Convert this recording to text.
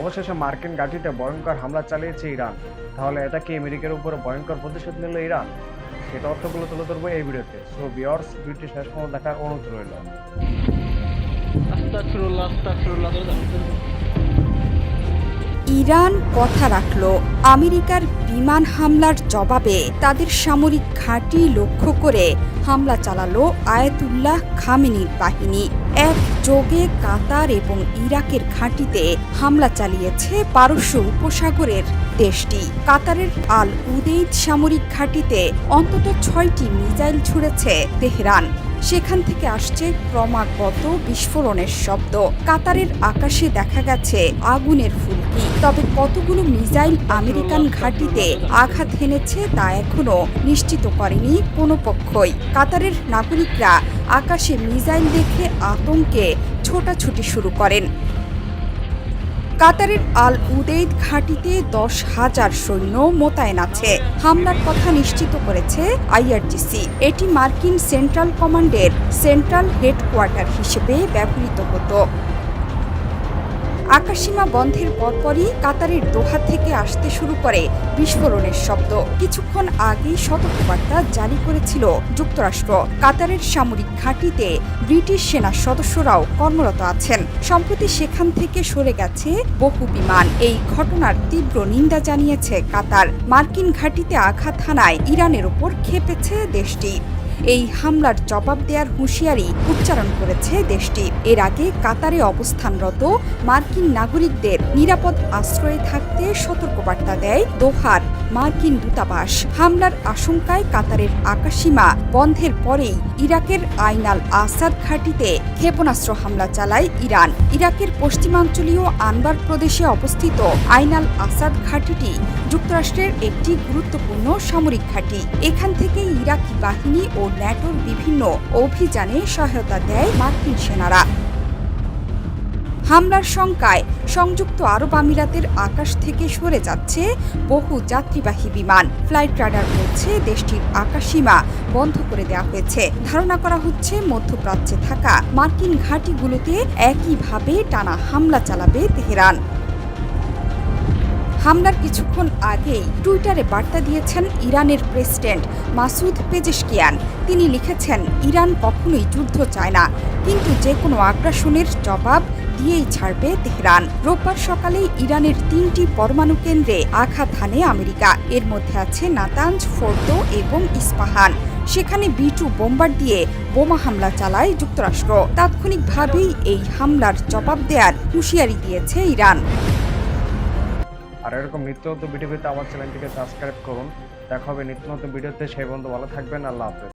অবশেষে মার্কিন গাড়িতে ভয়ঙ্কর হামলা চালিয়েছে ইরান। তাহলে এটা কি আমেরিকার উপর ভয়ঙ্কর প্রতিশোধ নিল ইরান? সেটা অর্থগুলো তুলে ধরবো এই ভিডিওতে। সো বিয়ার্স ভিডিওটি শেষ পর্যন্ত দেখার অনুরোধ রইল। ইরান কথা রাখল। আমেরিকার বিমান হামলার জবাবে তাদের সামরিক ঘাঁটি লক্ষ্য করে হামলা চালালো আয়াতুল্লাহ খামেনির বাহিনী। এক যোগে কাতার এবং ইরাকের ঘাঁটিতে হামলা চালিয়েছে পারস্য উপসাগরের দেশটি। কাতারের আল উদেইদ সামরিক ঘাঁটিতে অন্তত ছয়টি মিসাইল ছুড়েছে তেহরান। সেখান থেকে আসছে ক্রমাগত বিস্ফোরণের শব্দ। কাতারের আকাশে দেখা গেছে আগুনের ফুলকি তবে কতগুলো মিসাইল আমেরিকান ঘাঁটিতে আঘাত হেনেছে তা এখনও নিশ্চিত করেনি কোনো পক্ষই। কাতারের নাগরিকরা আকাশে মিসাইল দেখে আতঙ্কে ছোটাছুটি শুরু করেন। কাতারের আল উদেইদ ঘাঁটিতে দশ হাজার সৈন্য মোতায়েন আছে। হামলার কথা নিশ্চিত করেছে আইআরজিসি এটি মার্কিন সেন্ট্রাল কমান্ডের সেন্ট্রাল হেডকোয়ার্টার হিসেবে ব্যবহৃত হতো। আকাশসীমা বন্ধের পরপরই কাতারের দোহা থেকে আসতে শুরু করে বিস্ফোরণের শব্দ। কিছুক্ষণ আগেই সতর্কবার্তা জারি করেছিল যুক্তরাষ্ট্র। কাতারের সামরিক ঘাঁটিতে ব্রিটিশ সেনা সদস্যরাও কর্মরত আছেন। সম্প্রতি সেখান থেকে সরে গেছে বহু বিমান। এই ঘটনার তীব্র নিন্দা জানিয়েছে কাতার। মার্কিন ঘাঁটিতে আঘাত হানায় ইরানের ওপর খেপেছে দেশটি। এই হামলার জবাব দেওয়ার হুঁশিয়ারি উচ্চারণ করেছে দেশটি। এর আগে কাতারে অবস্থানরত মার্কিন নাগরিকদের নিরাপদ আশ্রয়ে থাকতে সতর্কবার্তা দেয় দোহার মার্কিন দূতাবাস। হামলার আশঙ্কায় কাতারের আকাশসীমা বন্ধের পরেই ইরাকের আইনাল আসাদ ঘাঁটিতে ক্ষেপণাস্ত্র হামলা চালায় ইরান। ইরাকের পশ্চিমাঞ্চলীয় আনবার প্রদেশে অবস্থিত আইনাল আসাদ ঘাঁটিটি যুক্তরাষ্ট্রের একটি গুরুত্বপূর্ণ সামরিক ঘাঁটি। এখান থেকে ইরাকি বাহিনী ও ন্যাটোর বিভিন্ন অভিযানে সহায়তা দেয় মার্কিন সেনারা। হামলার শঙ্কায় সংযুক্ত আরব আমিরাতের আকাশ থেকে সরে যাচ্ছে বহু যাত্রীবাহী বিমান। ফ্লাইট রাডার বলছে দেশটির আকাশসীমা বন্ধ করে দেওয়া হয়েছে। ধারণা করা হচ্ছে মধ্যপ্রাচ্যে থাকা মার্কিন ঘাঁটিগুলোতে একইভাবে টানা হামলা চালাবে তেহরান। হামলার কিছুক্ষণ আগেই টুইটারে বার্তা দিয়েছেন ইরানের প্রেসিডেন্ট মাসুদ পেজেশকিয়ান। তিনি লিখেছেন, ইরান কখনোই যুদ্ধ চায় না, কিন্তু যে কোনো আগ্রাসনের জবাব দিয়েই ছাড়বে তেহরান। রোববার সকালেই ইরানের তিনটি পরমাণু কেন্দ্রে আঘাত হানে আমেরিকা। এর মধ্যে আছে নাতাঞ্জ, ফোর্দো এবং ইস্পাহান। সেখানে বিটু বোম্বার দিয়ে বোমা হামলা চালায় যুক্তরাষ্ট্র। তাৎক্ষণিকভাবেই এই হামলার জবাব দেয়ার হুঁশিয়ারি দিয়েছে ইরান। আর এরকম নিত্য নতুন ভিডিও পেতে আমার চ্যানেলটিকে সাবস্ক্রাইব করুন। দেখা হবে নিত্য নতুন ভিডিওতে সেই বন্ধু ভালো থাকবেন। আল্লাহ হাফেজ।